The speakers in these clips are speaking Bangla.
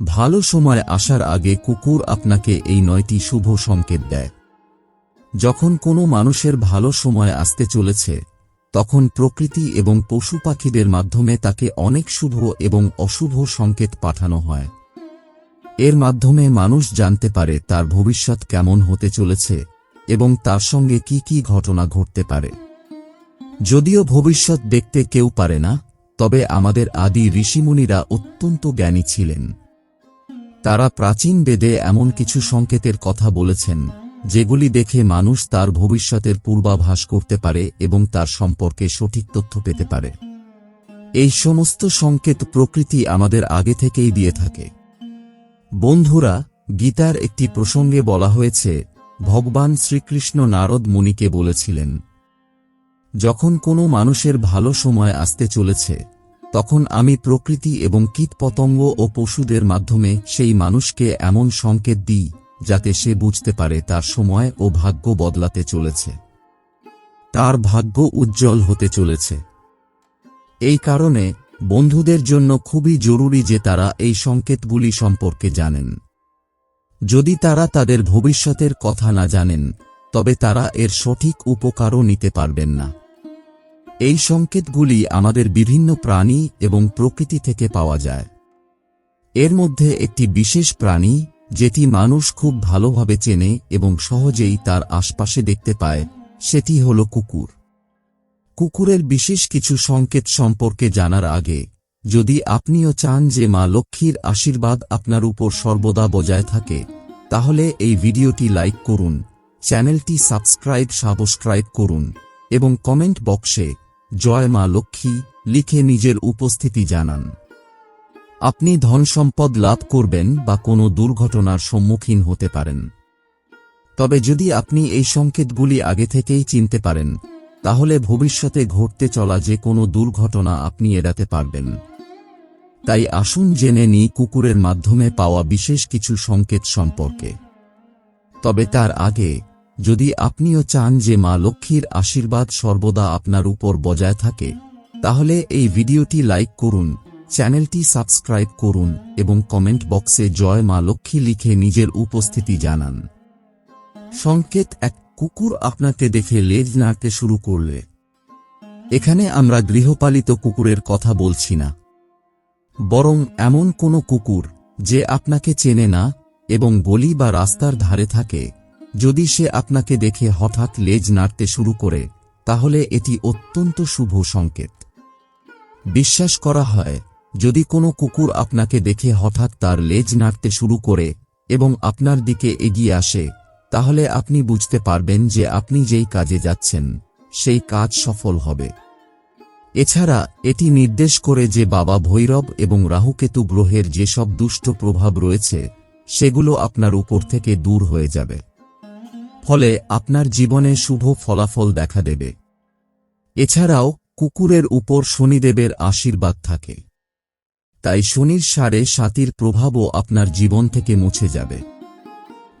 ভালো সময় আসার আগে কুকুর আপনাকে এই নয়টি শুভ সংকেত দেয়। যখন কোনো মানুষের ভালো সময় আসতে চলেছে, তখন প্রকৃতি এবং পশু পাখিদের মাধ্যমে তাকে অনেক শুভ এবং অশুভ সংকেত পাঠানো হয়। এর মাধ্যমে মানুষ জানতে পারে তার ভবিষ্যৎ কেমন হতে চলেছে এবং তার সঙ্গে কি কি ঘটনা ঘটতে পারে। যদিও ভবিষ্যৎ দেখতে কেউ পারে না, তবে আমাদের আদি ঋষিমুনিরা অত্যন্ত জ্ঞানী ছিলেন। তারা প্রাচীন বেদে এমন কিছু সংকেতের কথা বলেছেন, যেগুলি দেখে মানুষ তার ভবিষ্যতের পূর্বাভাস করতে পারে এবং তার সম্পর্কে সঠিক তথ্য পেতে পারে। এই সমস্ত সংকেত প্রকৃতি আমাদের আগে থেকেই দিয়ে থাকে। বন্ধুরা, গীতার একটি প্রসঙ্গে বলা হয়েছে, ভগবান শ্রীকৃষ্ণ নারদ মুনিকে বলেছিলেন, যখন কোনো মানুষের ভালো সময় আসতে চলেছে তখন আমি প্রকৃতি এবং কীটপতঙ্গ ও পশুদের মাধ্যমে সেই মানুষকে এমন সংকেত দিই, যাতে সে বুঝতে পারে তার সময় ও ভাগ্য বদলাতে চলেছে। তার ভাগ্য উজ্জ্বল হতে চলেছে। এই কারণে বন্ধুদের জন্য খুবই জরুরি যে তারা এই সংকেতগুলি সম্পর্কে জানেন। যদি তারা তাদের ভবিষ্যতের কথা না জানেন, তবে তারা এর সঠিক উপকারও নিতে পারবেন না। এই সংকেতগুলি আমাদের বিভিন্ন প্রাণী এবং প্রকৃতি থেকে পাওয়া যায়। এর মধ্যে একটি বিশেষ প্রাণী, যেটি মানুষ খুব ভালোভাবে চেনে এবং সহজেই তার আশপাশে দেখতে পায়, সেটি হল কুকুর। কুকুরের বিশেষ কিছু সংকেত সম্পর্কে জানার আগে, যদি আপনিও চান যে মা লক্ষ্মীর আশীর্বাদ আপনার উপর সর্বদা বজায় থাকে, তাহলে এই ভিডিওটি লাইক করুন, চ্যানেলটি সাবস্ক্রাইব সাবস্ক্রাইব করুন, এবং কমেন্ট বক্সে জয় মা লক্ষ্মী লিখে নিজের উপস্থিতি জানান। আপনি ধন সম্পদ লাভ করবেন বা কোনো দুর্ঘটনার সম্মুখীন হতে পারেন। তবে যদি আপনি এই সংকেতগুলি আগে থেকেই চিনতে পারেন, তাহলে ভবিষ্যতে ঘটতে চলা যে কোনো দুর্ঘটনা আপনি এড়াতে পারবেন। তাই আসুন জেনে নিই কুকুরের মাধ্যমে পাওয়া বিশেষ কিছু সংকেত সম্পর্কে। তবে তার আগে যদি আপনিও চান যে মা লক্ষ্মীর আশীর্বাদ সর্বদা আপনার উপর বজায় থাকে, তাহলে এই ভিডিওটি লাইক করুন, চ্যানেলটি সাবস্ক্রাইব করুন এবং কমেন্ট বক্সে জয় মা লক্ষ্মী লিখে নিজের উপস্থিতি জানান। সংকেত এক, কুকুর আপনাকে দেখে লেজ নাড়তে শুরু করলে। এখানে আমরা গৃহপালিত কুকুরের কথা বলছি না। বরং এমন কোনো কুকুর যে আপনাকে চেনে না এবং গলি বা রাস্তার ধারে থাকে যদি সে আপনাকে দেখে হঠাৎ লেজ নাড়তে শুরু করে, তাহলে এটি অত্যন্ত শুভ সংকেত। বিশ্বাস করা হয়, যদি কোনো কুকুর আপনাকে দেখে হঠাৎ তার লেজ নাড়তে শুরু করে এবং আপনার দিকে এগিয়ে আসে, তাহলে আপনি বুঝতে পারবেন যে আপনি যেই কাজে যাচ্ছেন, সেই কাজ সফল হবে। এছাড়া, এটি নির্দেশ করে যে বাবা ভৈরব এবং রাহুকেতু গ্রহের যেসব দুষ্ট প্রভাব রয়েছে, সেগুলো আপনার উপর থেকে দূর হয়ে যাবে। ফলে আপনার জীবনে শুভ ফলাফল দেখা দেবে। এছাড়াও, কুকুরের উপর শনিদেবের আশীর্বাদ থাকে। তাই শনির সারে সাতির প্রভাবও আপনার জীবন থেকে মুছে যাবে।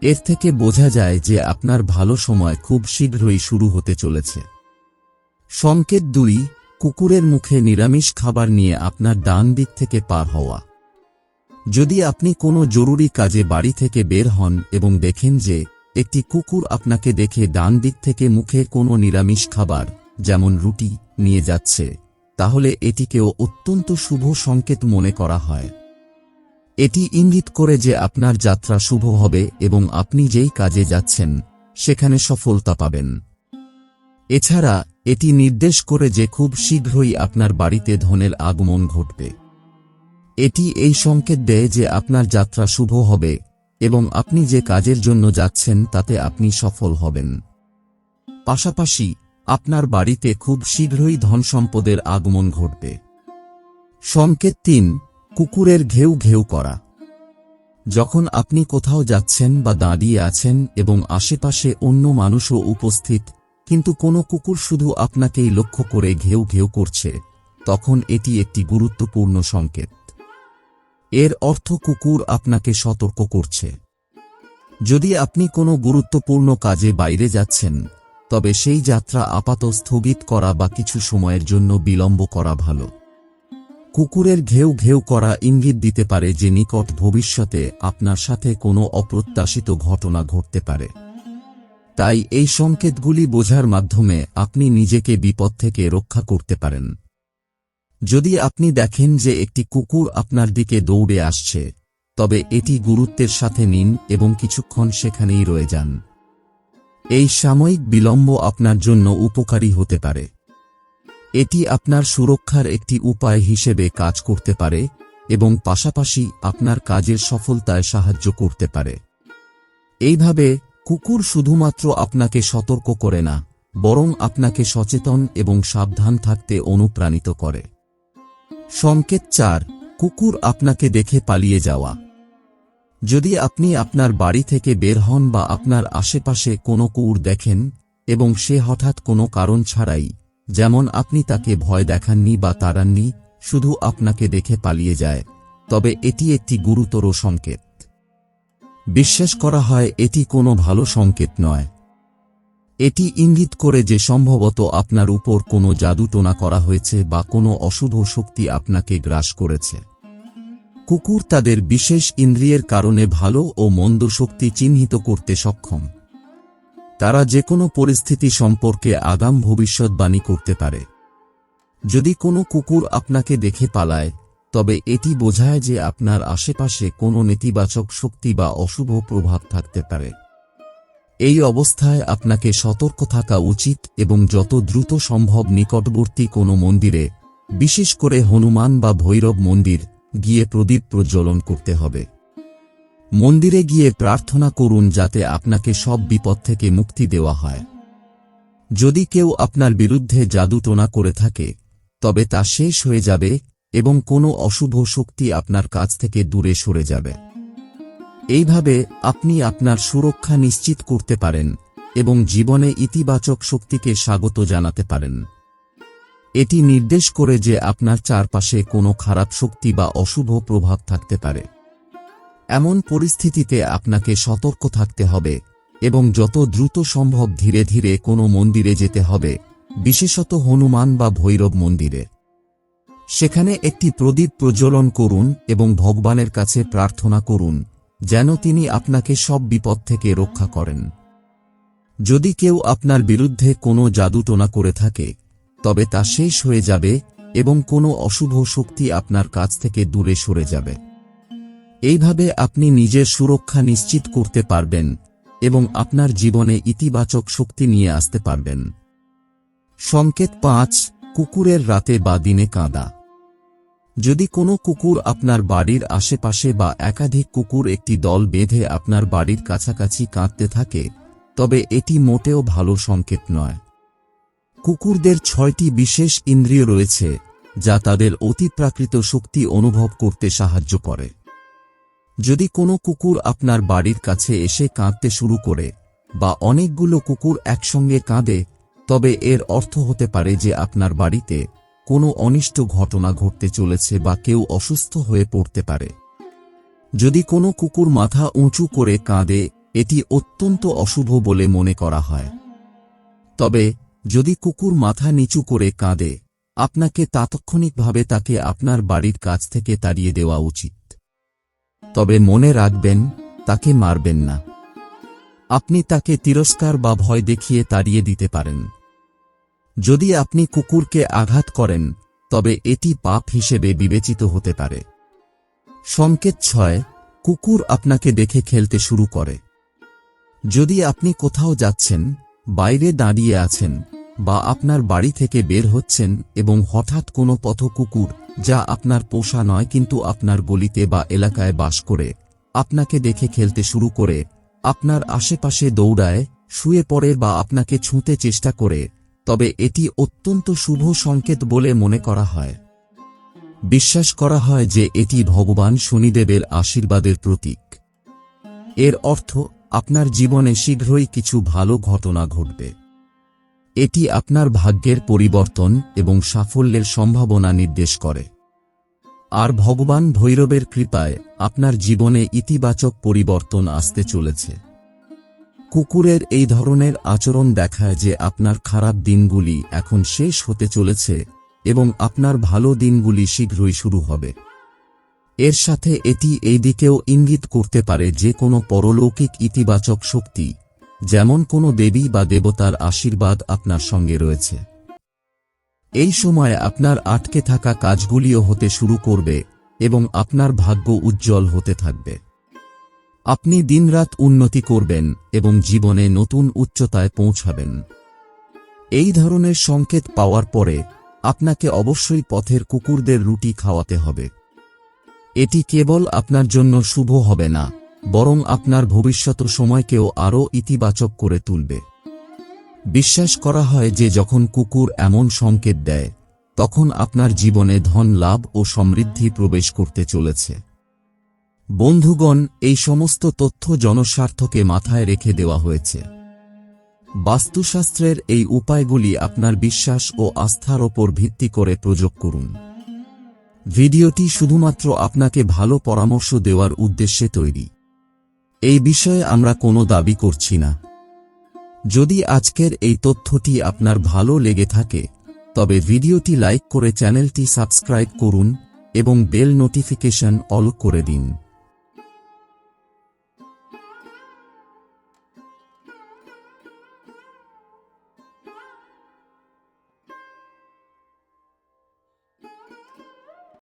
এর থেকে বোঝা যায় যে আপনার ভালো সময় খুব শীঘ্রই শুরু হতে চলেছে। সংকেত দুই, কুকুরের মুখে নিরামিষ খাবার নিয়ে আপনার ডান দিক থেকে পার হওয়া। যদি আপনি কোনো জরুরি কাজে বাড়ি থেকে বের হন এবং দেখেন যে একটি কুকুর আপনাকে দেখে ডান দিক থেকে মুখে কোনো নিরামিষ খাবার, যেমন রুটি, নিয়ে যাচ্ছে। তাহলে এটিকেও অত্যন্ত শুভ সংকেত মনে করা হয়। এটি ইঙ্গিত করে যে আপনার যাত্রা শুভ হবে এবং আপনি যেই কাজে যাচ্ছেন, সেখানে সফলতা পাবেন। এছাড়া, এটি নির্দেশ করে যে খুব শীঘ্রই আপনার বাড়িতে ধনের আগমন ঘটবে। এটি এই সংকেত দেয় যে আপনার যাত্রা শুভ হবে এবং আপনি যে কাজের জন্য যাচ্ছেন তাতে আপনি সফল হবেন। পাশাপাশি, আপনার বাড়িতে খুব শীঘ্রই ধন সম্পদের আগমন ঘটবে। সংকেত তিন, কুকুরের ঘেউ ঘেউ করা। যখন আপনি কোথাও যাচ্ছেন বা দাঁড়িয়ে আছেন এবং আশেপাশে অন্য মানুষও উপস্থিত, কিন্তু কোনো কুকুর শুধু আপনাকেই লক্ষ্য করে ঘেউ ঘেউ করছে, তখন এটি একটি গুরুত্বপূর্ণ সংকেত। এর অর্থ কুকুর আপনাকে সতর্ক করছে। যদি আপনি কোনো গুরুত্বপূর্ণ কাজে বাইরে যাচ্ছেন, তবে সেই যাত্রা আপাত স্থগিত করা বা কিছু সময়ের জন্য বিলম্ব করা ভালো। কুকুরের ঘেউ ঘেউ করা ইঙ্গিত দিতে পারে যে নিকট ভবিষ্যতে আপনার সাথে কোনো অপ্রত্যাশিত ঘটনা ঘটতে পারে। তাই এই সংকেতগুলি বোঝার মাধ্যমে আপনি নিজেকে বিপদ থেকে রক্ষা করতে পারেন। যদি আপনি দেখেন যে একটি কুকুর আপনার দিকে দৌড়ে আসছে, তবে এটি গুরুত্বের সাথে নিন এবং কিছুক্ষণ সেখানেই রয়ে যান। এই সাময়িক বিলম্ব আপনার জন্য উপকারী হতে পারে। এটি আপনার সুরক্ষার একটি উপায় হিসেবে কাজ করতে পারে এবং পাশাপাশি আপনার কাজের সফলতায় সাহায্য করতে পারে। এইভাবে, কুকুর শুধুমাত্র আপনাকে সতর্ক করে না, বরং আপনাকে সচেতন এবং সাবধান থাকতে অনুপ্রাণিত করে। সংকেত চার, কুকুর আপনাকে দেখে পালিয়ে যাওয়া। যদি আপনি আপনার বাড়ি থেকে বের হন বা আপনার আশেপাশে কোনো কুকুর দেখেন, এবং সে হঠাৎ কোনো কারণ ছাড়াই, যেমন আপনি তাকে ভয় দেখাননি বা তাড়াননি, শুধু আপনাকে দেখে পালিয়ে যায়, তবে এটি একটি গুরুতর সংকেত। বিশ্বাস করা হয় এটি কোনো ভালো সংকেত নয়। এটি ইঙ্গিত করে যে সম্ভবত আপনার উপর কোনো জাদুটোনা করা হয়েছে বা কোনো অশুভ শক্তি আপনাকে গ্রাস করেছে। কুকুর তাদের বিশেষ ইন্দ্রিয়ের কারণে ভালো ও মন্দ শক্তি চিহ্নিত করতে সক্ষম। তারা যে কোনো পরিস্থিতি সম্পর্কে আগাম ভবিষ্যৎবাণী করতে পারে। যদি কোনো কুকুর আপনাকে দেখে পালায়, তবে এটি বোঝায় যে আপনার আশেপাশে কোনো নেতিবাচক শক্তি বা অশুভ প্রভাব থাকতে পারে। এই অবস্থায় আপনাকে সতর্ক থাকা উচিত এবং যত দ্রুত সম্ভব নিকটবর্তী কোনো মন্দিরে, বিশেষ করে হনুমান বা ভৈরব মন্দির, গিয়ে প্রদীপ প্রজ্বলন করতে হবে। মন্দিরে গিয়ে প্রার্থনা করুন যাতে আপনাকে সব বিপদ থেকে মুক্তি দেওয়া হয়। যদি কেউ আপনার বিরুদ্ধে জাদুটোনা করে থাকে, তবে তা শেষ হয়ে যাবে এবং কোনো অশুভ শক্তি আপনার কাছ থেকে দূরে সরে যাবে। এইভাবে আপনি আপনার সুরক্ষা নিশ্চিত করতে পারেন এবং জীবনে ইতিবাচক শক্তিকে স্বাগত জানাতে পারেন। এটি নির্দেশ করে যে আপনার চারপাশে কোনো খারাপ শক্তি বা অশুভ প্রভাব থাকতে পারে। এমন পরিস্থিতিতে আপনাকে সতর্ক থাকতে হবে এবং যত দ্রুত সম্ভব ধীরে ধীরে কোনো মন্দিরে যেতে হবে, বিশেষত হনুমান বা ভৈরব মন্দিরে। সেখানে একটি প্রদীপ প্রজ্বলন করুন এবং ভগবানের কাছে প্রার্থনা করুন। যেন তিনি আপনাকে সব বিপদ থেকে রক্ষা করেন। যদি কেউ আপনার বিরুদ্ধে কোনো জাদুটোনা করে থাকে, তবে তা শেষ হয়ে যাবে এবং কোনো অশুভ শক্তি আপনার কাছ থেকে দূরে সরে যাবে। এইভাবে আপনি নিজের সুরক্ষা নিশ্চিত করতে পারবেন এবং আপনার জীবনে ইতিবাচক শক্তি নিয়ে আসতে পারবেন। সংকেত পাঁচ, কুকুরের রাতে বা দিনে কাঁদা। যদি কোনো কুকুর আপনার বাড়ির আশেপাশে বা একাধিক কুকুর একটি দল বেঁধে আপনার বাড়ির কাছাকাছি কাঁদতে থাকে, তবে এটি মোটেও ভালো সংকেত নয়। কুকুরদের ছয়টি বিশেষ ইন্দ্রিয় রয়েছে, যা তাদের অতিপ্রাকৃত শক্তি অনুভব করতে সাহায্য করে। যদি কোনো কুকুর আপনার বাড়ির কাছে এসে কাঁদতে শুরু করে, বা অনেকগুলো কুকুর একসঙ্গে কাঁদে, তবে এর অর্থ হতে পারে যে আপনার বাড়িতে কোনো অনিষ্ট ঘটনা ঘটতে চলেছে বা কেউ অসুস্থ হয়ে পড়তে পারে। যদি কোনো কুকুর মাথা উঁচু করে কাঁদে, এটি অত্যন্ত অশুভ বলে মনে করা হয়। তবে, যদি কুকুর মাথা নিচু করে কাঁদে, আপনাকে তাৎক্ষণিকভাবে তাকে আপনার বাড়ির কাছ থেকে তাড়িয়ে দেওয়া উচিত। তবে মনে রাখবেন, তাকে মারবেন না। আপনি তাকে তিরস্কার বা ভয় দেখিয়ে তাড়িয়ে দিতে পারেন। যদি আপনি কুকুরকে আঘাত করেন, তবে এটি পাপ হিসেবে বিবেচিত হতে পারে। সংকেত ছয়, কুকুর আপনাকে দেখে খেলতে শুরু করে। যদি আপনি কোথাও যাচ্ছেন, বাইরে দাঁড়িয়ে আছেন, বা আপনার বাড়ি থেকে বের হচ্ছেন এবং হঠাৎ কোনো পথ কুকুর যা আপনার পোষা নয় কিন্তু আপনার গলিতে বা এলাকায় বাস করে, আপনাকে দেখে খেলতে শুরু করে, আপনার আশেপাশে দৌড়ায়, শুয়ে পড়ে বা আপনাকে ছুঁতে চেষ্টা করে তবে এটি অত্যন্ত শুভ সংকেত বলে মনে করা হয়। বিশ্বাস করা হয় যে এটি ভগবান শনিদেবের আশীর্বাদের প্রতীক। এর অর্থ, আপনার জীবনে শীঘ্রই কিছু ভালো ঘটনা ঘটবে। এটি আপনার ভাগ্যের পরিবর্তন এবং সাফল্যের সম্ভাবনা নির্দেশ করে। আর ভগবান ভৈরবের কৃপায় আপনার জীবনে ইতিবাচক পরিবর্তন আসতে চলেছে। কুকুরের এই ধরনের আচরণ দেখায় যে আপনার খারাপ দিনগুলি এখন শেষ হতে চলেছে এবং আপনার ভালো দিনগুলি শীঘ্রই শুরু হবে। এর সাথে এটি এই দিকেও ইঙ্গিত করতে পারে যে কোনো পরলৌকিক ইতিবাচক শক্তি, যেমন কোনো দেবী বা দেবতার আশীর্বাদ আপনার সঙ্গে রয়েছে। এই সময় আপনার আটকে থাকা কাজগুলিও হতে শুরু করবে এবং আপনার ভাগ্য উজ্জ্বল হতে থাকবে। আপনি দিনরাত উন্নতি করবেন এবং জীবনে নতুন উচ্চতায় পৌঁছাবেন। এই ধরনের সংকেত পাওয়ার পরে আপনাকে অবশ্যই পথের কুকুরদের রুটি খাওয়াতে হবে। এটি কেবল আপনার জন্য শুভ হবে না, বরং আপনার ভবিষ্যৎ সময়কেও আরও ইতিবাচক করে তুলবে। বিশ্বাস করা হয় যে যখন কুকুর এমন সংকেত দেয়, তখন আপনার জীবনে ধন লাভ ও সমৃদ্ধি প্রবেশ করতে চলেছে। বন্ধুগণ, এই সমস্ত তথ্য জনস্বার্থকে মাথায় রেখে দেওয়া হয়েছে। বাস্তুশাস্ত্রের এই উপায়গুলি আপনার বিশ্বাস ও আস্থার ওপর ভিত্তি করে প্রয়োগ করুন। ভিডিওটি শুধুমাত্র আপনাকে ভালো পরামর্শ দেওয়ার উদ্দেশ্যে তৈরি। এই বিষয়ে আমরা কোনো দাবি করছি না। যদি আজকের এই তথ্যটি আপনার ভালো লেগে থাকে, তবে ভিডিওটি লাইক করে চ্যানেলটি সাবস্ক্রাইব করুন এবং বেল নোটিফিকেশন অল করে দিন।